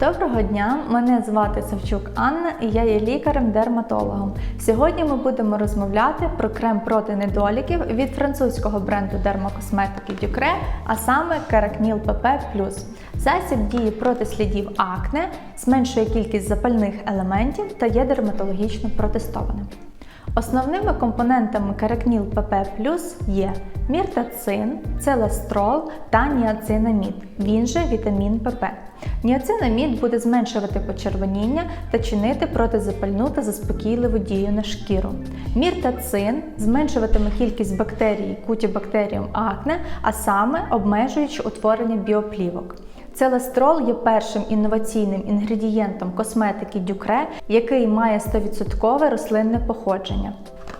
Доброго дня! Мене звати Савчук Анна і я є лікарем-дерматологом. Сьогодні ми будемо розмовляти про крем проти недоліків від французького бренду дермокосметики Дюкре, а саме Caracnil ПП Засіб діє проти слідів акне, зменшує кількість запальних елементів та є дерматологічно протестованим. Основними компонентами Caracnil PP є міртацин, целестрол та ніацинамід, він же вітамін ПП. Ніацинамід буде зменшувати почервоніння та чинити протизапальну та заспокійливу дію на шкіру. Міртацин зменшуватиме кількість бактерій кутібактеріум акне, а саме обмежуючи утворення біоплівок. Целестрол є першим інноваційним інгредієнтом косметики Дюкре, який має 100% рослинне походження.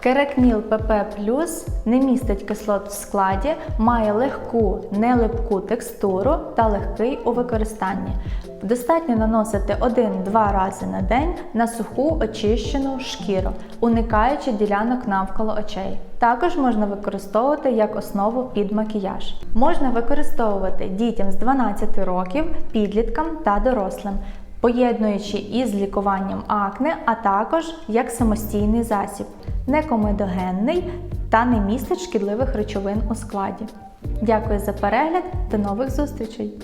Керекніл ПП плюс не містить кислот в складі, має легку, нелипку текстуру та легкий у використанні. Достатньо наносити 1-2 рази на день на суху очищену шкіру, уникаючи ділянок навколо очей. Також можна використовувати як основу під макіяж. Можна використовувати дітям з 12 років, підліткам та дорослим поєднуючи із лікуванням акне, а також як самостійний засіб, некомедогенний та не містить шкідливих речовин у складі. Дякую за перегляд, до нових зустрічей!